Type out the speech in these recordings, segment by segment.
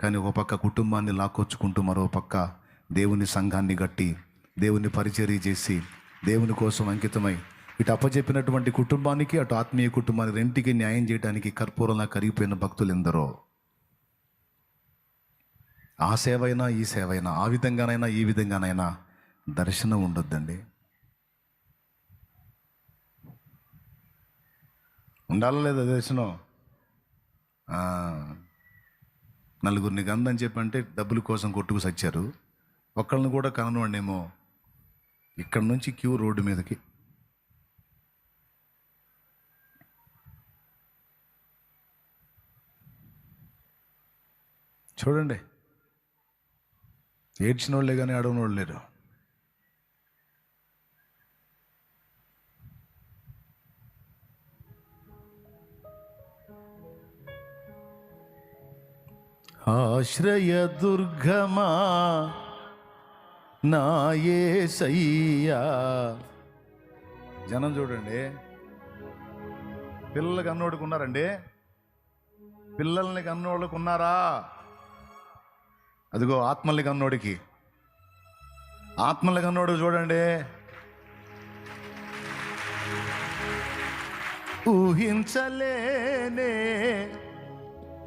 కానీ ఒక పక్క కుటుంబాన్ని లాక్కొచ్చుకుంటూ మరో పక్క దేవుని సంఘాన్ని గట్టి దేవుని పరిచర్య చేసి దేవుని కోసం అంకితమై ఇటు అప్పచెప్పినటువంటి కుటుంబానికి అటు ఆత్మీయ కుటుంబానికి రెంటికి న్యాయం చేయడానికి కర్పూరంలా కరిగిపోయిన భక్తులు ఎందరో ఆ సేవైనా ఈ సేవైనా ఆ విధంగానైనా ఈ విధంగానైనా దర్శనం ఉండొద్దండి. ఉండాలా లేదా దర్శనం? నలుగురిని గందని చెప్పంటే డబ్బుల కోసం కొట్టుకు సచ్చారు. ఒక్కళ్ళని కూడా కనవండేమో ఇక్కడ నుంచి క్యూ రోడ్డు మీదకి. చూడండి. ఏడ్చిన వాళ్ళే కానీ అడవని వాళ్ళు లేరు. ఆశ్రయ దుర్గమా? నాయే సయ్యా జనం చూడండి. పిల్లలు కన్నోడికి ఉన్నారండి పిల్లల్ని కన్నోళ్ళకు ఉన్నారా అదిగో ఆత్మల్ని కన్నోడికి. ఆత్మల్ని కన్నోడు చూడండి. ఊహించలేనే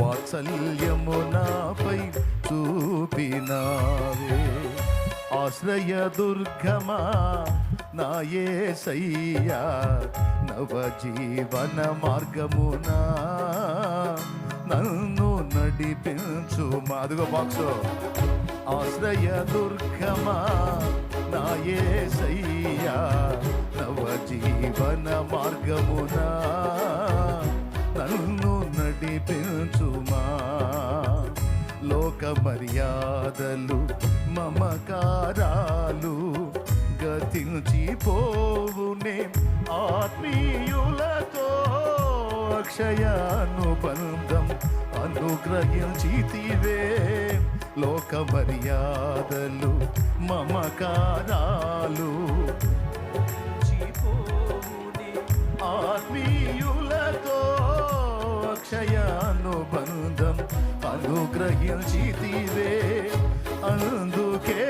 వాత్సల్యము నాపై చూపినావే. ఆశ్రయ దుర్గమా నాయే సయ్యా నవజీవన మార్గమునా. నన్ను నడిపించు మాదుగో బాక్స్. ఆశ్రయ దుర్గమా నాయే సయ్యా నవజీవన మార్గమునా. నన్ను నడిపించుమా లోక మర్యాదలు మమకారాలు గతించిపోవునే ఆత్మీయులతో అక్షయానుబంధం అనుగ్రహించితివే. లోక మర్యాదలు మమకారాలు గ్రహించితివే అందుకే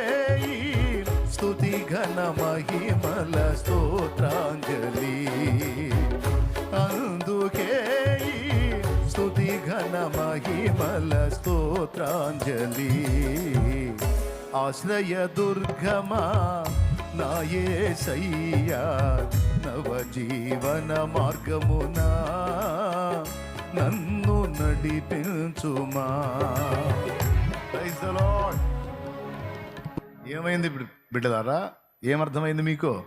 స్థుతి ఘన మహిమల స్తోత్రాంజలి. అందుకే స్థుతి ఘన మహిమల స్తోత్రాంజలి. ఆశ్రయ దుర్గమా నాయే సయ్యా నవ జీవన మార్గమునా. నన్ను నడిపించుమా. ఏమైంది బిడ్డదారా బిడ్డలారా? ఏమర్థమైంది మీకు?